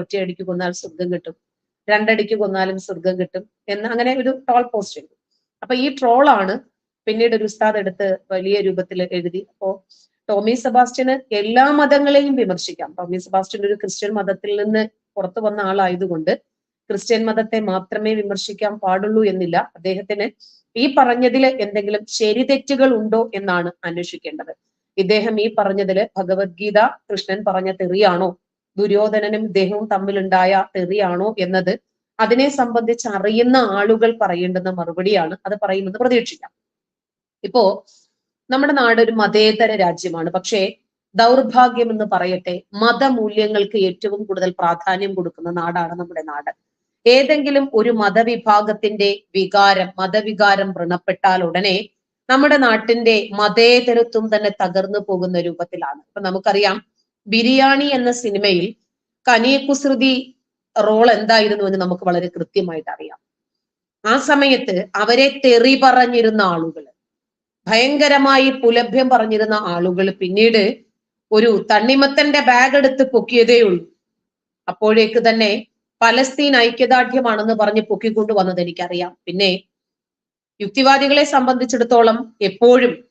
ഒറ്റയടിക്ക് കൊന്നാൽ സ്വർഗം കിട്ടും. രണ്ടടിക്ക് കൊന്നാലും സ്വർഗം കിട്ടും എന്ന് അങ്ങനെ ഒരു ട്രോൾ പോസ്റ്റ് ഉണ്ട്. അപ്പൊ ഈ ട്രോളാണ് പിന്നീട് ഒരു ഉസ്താദ് എടുത്ത് വലിയ രൂപത്തിൽ എഴുതി. അപ്പോ ടോമി സെബാസ്റ്റ്യന് എല്ലാ മതങ്ങളെയും വിമർശിക്കാം. ടോമി സെബാസ്റ്റ്യൻ ഒരു ക്രിസ്ത്യൻ മതത്തിൽ നിന്ന് പുറത്തു വന്ന ആളായതുകൊണ്ട് ക്രിസ്ത്യൻ മതത്തെ മാത്രമേ വിമർശിക്കാൻ പാടുള്ളൂ എന്നില്ല. അദ്ദേഹത്തിന് ഈ പറഞ്ഞതിൽ എന്തെങ്കിലും ശരി തെറ്റുകൾ ഉണ്ടോ എന്നാണ് അന്വേഷിക്കേണ്ടത്. ഇദ്ദേഹം ഈ പറഞ്ഞതിൽ ഭഗവത്ഗീത കൃഷ്ണൻ പറഞ്ഞ തെറിയാണോ ദുര്യോധനനും ഇദ്ദേഹവും തമ്മിലുണ്ടായ തെറിയാണോ എന്നത് അതിനെ സംബന്ധിച്ച് അറിയുന്ന ആളുകൾ പറയേണ്ടുന്ന മറുപടിയാണ്. അത് പറയുന്നത് പ്രതീക്ഷിക്കാം. ഇപ്പോ നമ്മുടെ നാട് ഒരു മതേതര രാജ്യമാണ്. പക്ഷേ ദൗർഭാഗ്യം എന്ന് പറയട്ടെ മതമൂല്യങ്ങൾക്ക് ഏറ്റവും കൂടുതൽ പ്രാധാന്യം കൊടുക്കുന്ന നാടാണ് നമ്മുടെ നാട്. ഏതെങ്കിലും ഒരു മതവിഭാഗത്തിന്റെ വികാരം മതവികാരം വ്രണപ്പെട്ടാൽ ഉടനെ നമ്മുടെ നാട്ടിന്റെ മതേതരത്വം തന്നെ തകർന്നു പോകുന്ന രൂപത്തിലാണ്. ഇപ്പൊ നമുക്കറിയാം ബിരിയാണി എന്ന സിനിമയിൽ കനിയ കുസൃതി റോൾ എന്തായിരുന്നു എന്ന് നമുക്ക് വളരെ കൃത്യമായിട്ട് അറിയാം. ആ സമയത്ത് അവരെ തെറി പറഞ്ഞിരുന്ന ആളുകൾ ഭയങ്കരമായി പുലഭ്യം പറഞ്ഞിരുന്ന ആളുകൾ പിന്നീട് ഒരു തണ്ണിമത്തന്റെ ബാഗ് എടുത്ത് പൊക്കിയതേ ഉള്ളൂ. അപ്പോഴേക്ക് തന്നെ പലസ്തീൻ ഐക്യദാർഢ്യമാണെന്ന് പറഞ്ഞ് പൊക്കിക്കൊണ്ടു വന്നത് എനിക്കറിയാം. പിന്നെ യുക്തിവാദികളെ സംബന്ധിച്ചിടത്തോളം എപ്പോഴും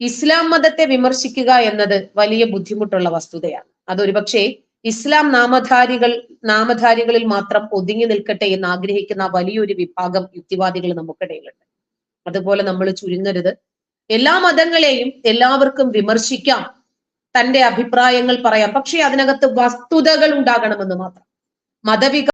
ഇസ്ലാം മതത്തെ വിമർശിക്കുക എന്നത് വലിയ ബുദ്ധിമുട്ടുള്ള വസ്തുതയാണ്. അതൊരുപക്ഷെ ഇസ്ലാം നാമധാരികൾ നാമധാരികളിൽ മാത്രം ഒതുങ്ങി നിൽക്കട്ടെ എന്ന് ആഗ്രഹിക്കുന്ന വലിയൊരു വിഭാഗം യുക്തിവാദികൾ നമുക്കിടയിലുണ്ട്. അതുപോലെ നമ്മൾ ചുരുങ്ങരുത്. എല്ലാ മതങ്ങളെയും എല്ലാവർക്കും വിമർശിക്കാം. തന്റെ അഭിപ്രായങ്ങൾ പറയാം. പക്ഷേ അതിനകത്ത് വസ്തുതകൾ ഉണ്ടാകണമെന്ന് മാത്രം. മതവിക